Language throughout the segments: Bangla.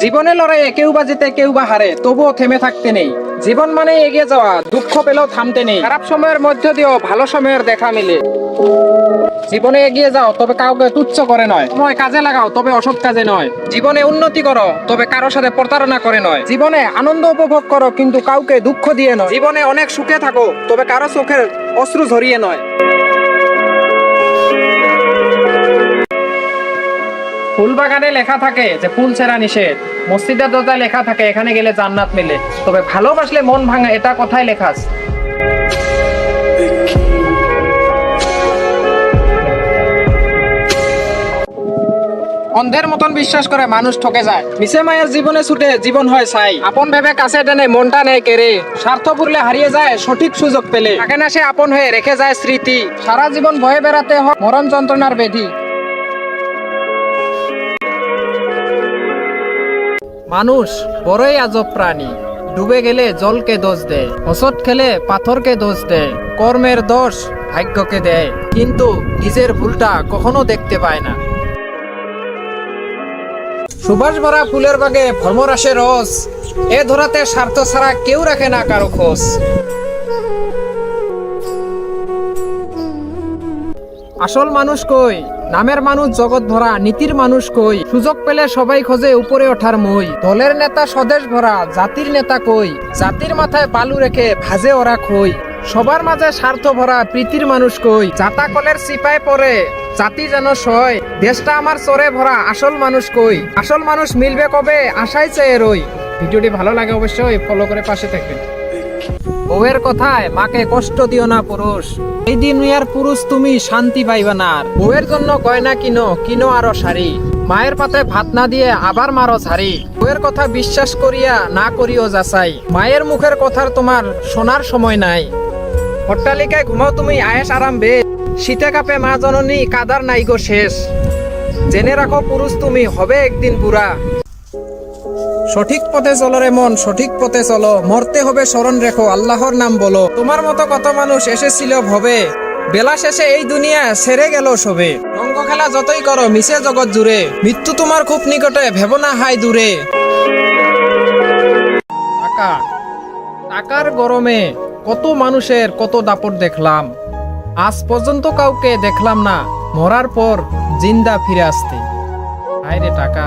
জীবনে লড়াইয়ে কেউ বা জিতে, কেউ বা হারে, তবুও থেমে থাকতে নেই। জীবন মানে এগিয়ে যাওয়া, দুঃখ পেলেও থামতে নেই। খারাপ সময়ের মধ্য দিয়েও ভালো সময়ের দেখা মিলে। জীবনে এগিয়ে যাও, তবে কাউকে তুচ্ছ করে নয়। সময় কাজে লাগাও, তবে অসৎ কাজে নয়। জীবনে উন্নতি করো, তবে কারোর সাথে প্রতারণা করে নয়। জীবনে আনন্দ উপভোগ করো, কিন্তু কাউকে দুঃখ দিয়ে নয়। জীবনে অনেক সুখে থাকো, তবে কারও চোখের অশ্রু ঝরিয়ে নয়। ফুল বাগানে লেখা থাকে যে ফুল ছেঁড়া নিষেধ। মসজিদের দরজায় লেখা থাকে, এখানে গেলে জান্নাত মেলে। তবে ভালোবাসলে মন ভাঙা, এটা কথাই লেখা অন্ধের মতন বিশ্বাস করে মানুষ ঠকে যায়। মিশে মায়ের জীবনে ছুটে জীবন হয় ছাই। আপন ভেবে কাছে টেনে মনটা নেয় কেড়ে। স্বার্থ পুরলে হারিয়ে যায়, সঠিক সুযোগ পেলে। থাকে না সে আপন হয়ে রেখে যায় স্মৃতি। সারা জীবন ভয়ে বেড়াতে হয় মরণ যন্ত্রণার বেধি। মানুষ বড়ই আজব প্রাণী। ডুবে গেলে জলকে দোষ দেয় হসট খেলে পাথরকে দোষ দেয়, কর্মের দোষ ভাগ্যকে দেয়, কিন্তু নিজের ভুলটা কখনো দেখতে পায় না। সুভাষ ভরা ফুলের বাগে ভ্রমর রস, এ ধরাতে স্বার্থ ছাড়া কেউ রাখে না কারও খোঁজ। আসল মানুষ কই? নামের মানুষ জগৎ ভরা, নীতির মানুষ কই? সুযোগ পেলে সবাই খোঁজে উপরে ওঠার মই। দলের নেতা স্বদেশ ভরা, জাতির নেতা কই? জাতির মাথায় বালু রেখে ভাজে ওরা খই। সবার মাঝে স্বার্থ ভরা, প্রীতির মানুষ কই? জাতা কলের সিপাই পরে, জাতি যেন সয়। দেশটা আমার চরে ভরা, আসল মানুষ কই? আসল মানুষ মিলবে কবে? আশাই চেয়ে রই। ভিডিওটি ভালো লাগে অবশ্যই ফলো করে পাশে থাকবেন। বউয়ের কথায় মাকে কষ্ট দিও না পুরুষ। এই দিন ইয়ার পুরুষ তুমি শান্তি পাইবা না। বউয়ের জন্য গয়না কিনো কিনো আরও শাড়ি। মায়ের পাতে ভাত না দিয়ে আবার মারো ছাড়ি বউয়ের কথা বিশ্বাস করিয়া না করিও যাচাই। মায়ের মুখের কথার তোমার শোনার সময় নাই। অট্টালিকায় ঘুমাও তুমি, আয়েস আরাম বে শীতে কাপে মা জননী, কাদার নাই গো শেষ। জেনে রাখো পুরুষ তুমি, হবে একদিন বুড়া। সঠিক পথে চলো রে মন, সঠিক পথে চলো। মরতে হবে স্মরণ রেখো, আল্লাহর নাম বলো। তোমার মতো কত মানুষ এসেছিল ভবে। বেলা শেষে এই দুনিয়া সেরে গেল সবে। রঙ্গ খেলা যতই করো, মিশে জগৎ জুড়ে। মৃত্যু তোমার খুব নিকটে ভেবনা হাই দূরে। টাকা। টাকার গরমে কত মানুষের কত দাপট দেখলাম। আজ পর্যন্ত কাউকে দেখলাম না, মরার পর জিন্দা ফিরে আসতে। হায় রে টাকা।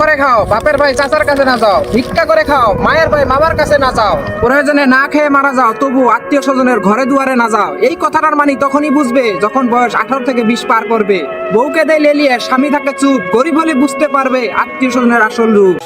করে খাও, বাপের ভাই চাচার কাছে না যাও, ভিক্ষা করে খাও, মায়ের ভাই মামার কাছে না যাও। প্রয়োজনে না খেয়ে মারা যাও, তবু আত্মীয় স্বজনের ঘরে দুয়ারে না যাও। এই কথাটার মানে তখনই বুঝবে যখন বয়স আঠারো থেকে বিশ পার করবে। বউকে দেয় লেলিয়ে, স্বামী থাকে চুপ, গরিব হলে বুঝতে পারবে আত্মীয় স্বজনের আসল রূপ।